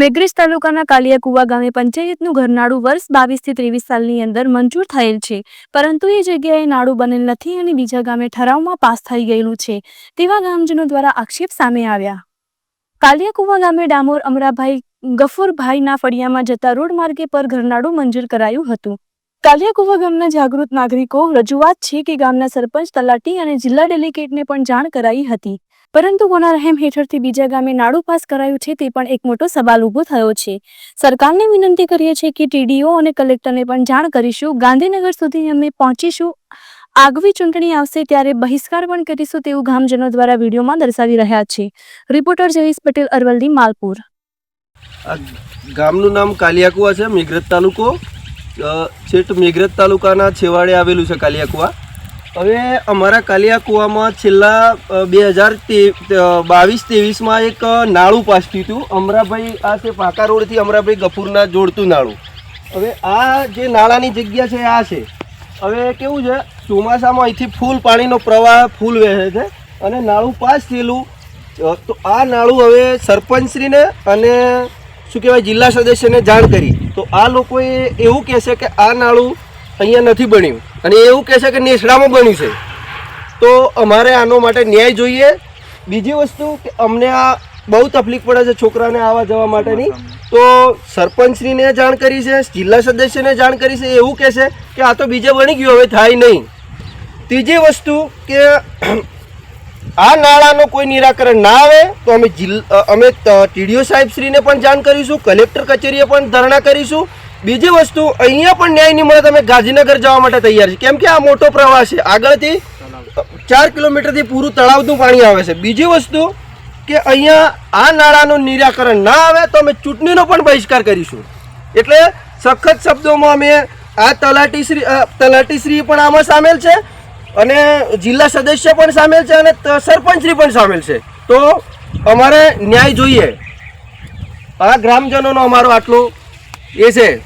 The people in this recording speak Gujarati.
મેઘરજ તાલુકાના કાલિયાકુવા ગામે પંચાયતનું ઘરનાળું વર્ષ બાવીસથી ત્રેવીસ સાલની અંદર મંજૂર થયેલ છે. પરંતુ એ જગ્યાએ નાળું બનેલ નથી અને બીજા ગામે ઠરાવમાં પાસ થઈ ગયેલું છે. તેવા ગામજનો દ્વારા આક્ષેપ સામે આવ્યા. કાલિયાકુવા ગામે ડામોર અમરાભાઈ ગફુરભાઈના ફળિયામાં જતા રોડ માર્ગે પર ઘરનાળું મંજૂર કરાયું હતું. કાલિયાકુવા ગામના જાગૃત નાગરિકો રજૂઆત છે કે ગામના સરપંચ તલાટી અને જિલ્લા ડેલિગેટને પણ જાણ કરાઈ હતી. પરંતુ કોના રહેમ હેઠળથી બીજા ગામે નાડું પાસ કરાયું છે તે પણ એક મોટો સવાલ ઊભો થયો છે. સરકારને વિનંતી કરીએ છીએ કે ટીડીઓ અને કલેક્ટરને પણ જાણ કરીશું. ગાંધીનગર સુધી અમે પહોંચીશું. આગવી ચૂંટણી આવશે ત્યારે બહિષ્કાર પણ કરીશું તેવું ગામજનો દ્વારા વિડીયોમાં દર્શાવી રહ્યા છે. રિપોર્ટર જયેશ પટેલ, અરવલ્લી, માલપુર. ગામનું નામ કાલિયાકુવા છે, મેઘરજ તાલુકો. છેટ મેઘરજ તાલુકાના છેવાડે આવેલું છે કાલિયાકુવા. હવે અમારા કાલિયા કુવામાં છેલ્લા બે હજાર બાવીસ ત્રેવીસમાં એક નાળું પાસ થયું હતું. અમરાભાઈ, આ છે પાકા રોડથી અમરાભાઈ ગફુરના જોડતું નાળું. હવે આ જે નાળાની જગ્યા છે, આ છે. હવે કેવું છે, ચોમાસામાં અહીંથી ફૂલ પાણીનો પ્રવાહ ફૂલ વહે છે અને નાળું પાસ થયેલું તો આ નાળું હવે સરપંચશ્રીને અને શું કહેવાય, જિલ્લા સદસ્યને જાણ કરી. તો આ લોકોએ એવું કહેશે કે આ નાળું અહીંયા નથી બન્યું. અને એવું કહેશે કે નેસડામાં બન્યું છે. તો અમારે આનો માટે ન્યાય જોઈએ. બીજી વસ્તુ કે અમને આ બહુ તકલીફ પડે છે છોકરાને આવવા જવા માટેની. તો સરપંચશ્રીને જાણ કરી છે, જિલ્લા સદસ્યને જાણ કરી છે, એવું કહેશે કે આ તો બીજે બની ગયું, હવે થાય નહીં. ત્રીજી વસ્તુ કે આ નાળાનો કોઈ નિરાકરણ ના આવે, તો અમે જિલ્લા અમે ટીડીઓ સાહેબશ્રીને પણ જાણ કરીશું, કલેક્ટર કચેરીએ પણ ધરણા કરીશું બીજી વસ્તુ, અહીંયા પણ ન્યાય નહીં મળે, તમે ગાંધીનગર જવા માટે તૈયાર છે. કેમ કે આ મોટો પ્રવાહ છે. આગળથી ચાર કિલોમીટરથી પૂરું તળાવનું પાણી આવે છે. બીજી વસ્તુ કે અહીંયા આ નાળાનું નિરાકરણ ના આવે, તો અમે ચૂંટણીનો પણ બહિષ્કાર કરીશું. એટલે સખત શબ્દોમાં અમે આ તલાટીશ્રી તલાટી તલાટીશ્રી પણ આમાં સામેલ છે અને જિલ્લા સદસ્ય પણ સામેલ છે અને સરપંચશ્રી પણ સામેલ છે. તો અમારે ન્યાય જોઈએ. આ ગ્રામજનોનો અમારો આટલો એ છે.